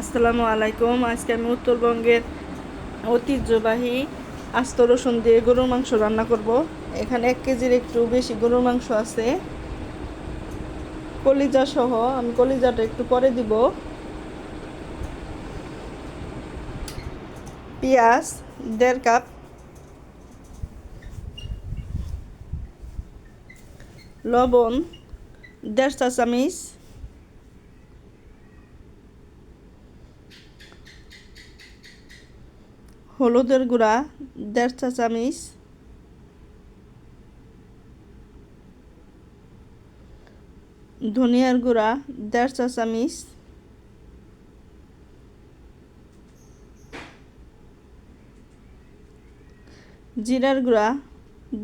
আসসালামু আলাইকুম। আজকে আমি উত্তরবঙ্গের ঐতিহ্যবাহী আস্ত রসুন দিয়ে গরুর মাংস রান্না করব। এখানে এক কেজির একটু বেশি গরুর মাংস আছে। কলিজা সহ, আমি কলিজাটা একটু পরে দিব। পেঁয়াজ দেড় কাপ। লবণ দেড় চা চামিচ হলুদের গুঁড়া, দেড় চা চামিচ। ধনিয়ার গুঁড়া, দেড় চা চামিচ। জিরার গুঁড়া,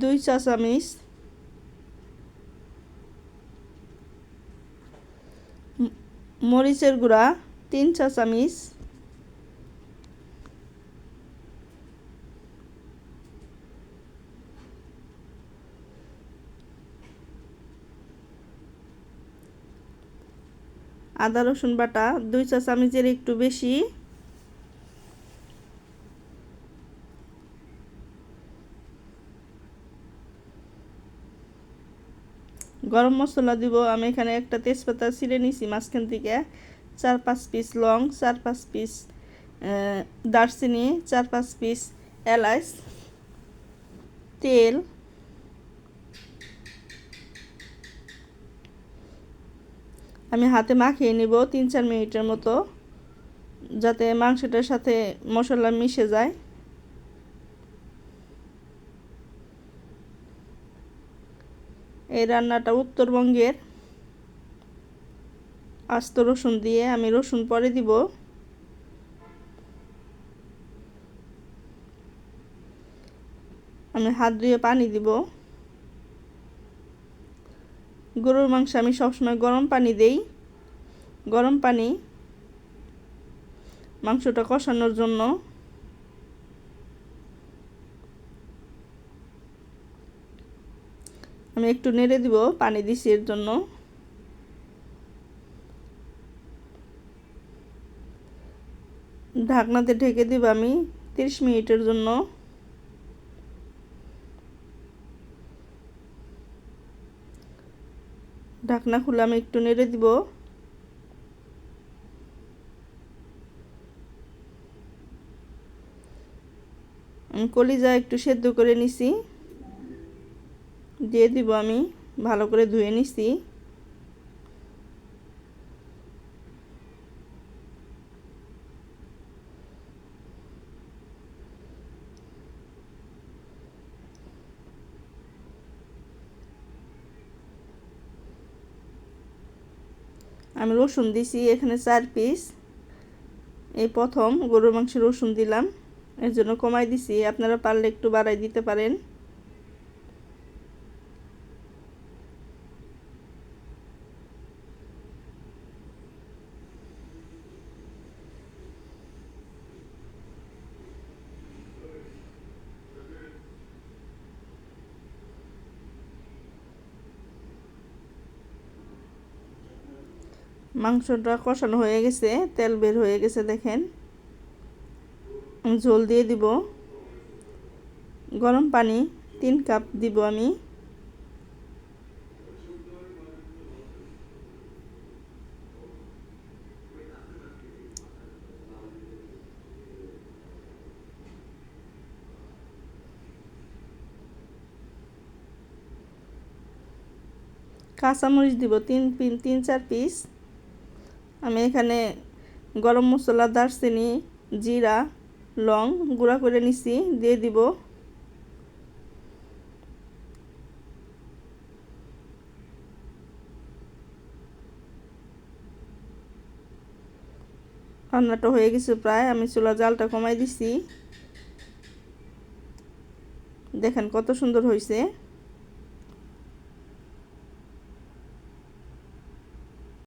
দুই চা চামিচ। মরিচের গুঁড়া, তিন চা চামিচ। আদা, রসুন বাটা, দুই চা চামচের একটু বেশি। গরম মশলা দিব, আমি এখানে একটা তেজপাতা ছিঁড়ে নিছি মাঝখান থেকে। চার পাঁচ পিস লং, চার পাঁচ পিস দারচিনি, চার পাঁচ পিস এলাচ, তেল। আমি হাতে মাখিয়ে নিব তিন চার মিনিটের মতো, যাতে মাংসটার সাথে মশলা মিশে যায়। এই রান্নাটা উত্তরবঙ্গের আস্ত রসুন দিয়ে আমি রসুন পরে দিব। আমি হাত ধুয়ে পানি দিব। গরুর মাংস আমি সবসময় গরম পানি দেই। গরম পানি মাংসটা কষানোর জন্য। আমি একটু নেড়ে দিব, পানি দিছি এর জন্য। ঢাকনাতে ঢেকে দিব আমি তিরিশ মিনিটের জন্য। ঢাকনা খুলে আমি একটু নেড়ে দিব। কলিজা একটু সেদ্ধ করে নিছি। দিয়ে দিব আমি, ভালো করে ধুয়ে নিছি। আমি রসুন দিছি, এখানে চার পিস এই প্রথম গরুর মাংস রসুন দিলাম। এর জন্য কমাই দিছি। আপনারা পারলে একটু বাড়াই দিতে পারেন। মাংসটা কষানো হয়ে গেছে, তেল বের হয়ে গেছে দেখেন। ঝোল দিয়ে দিব। গরম পানি তিন কাপ দিব আমি। কাঁচামরিচ দিব তিন তিন, চার পিস। আমি এখানে গরম মশলা, দারচিনি, জিরা, লং গুঁড়া করে নিছি, দিয়ে দিব রান্নাটা হয়ে গেছে প্রায়, আমি চুলা জালটা কমাই দিছি। দেখেন কত সুন্দর হয়েছে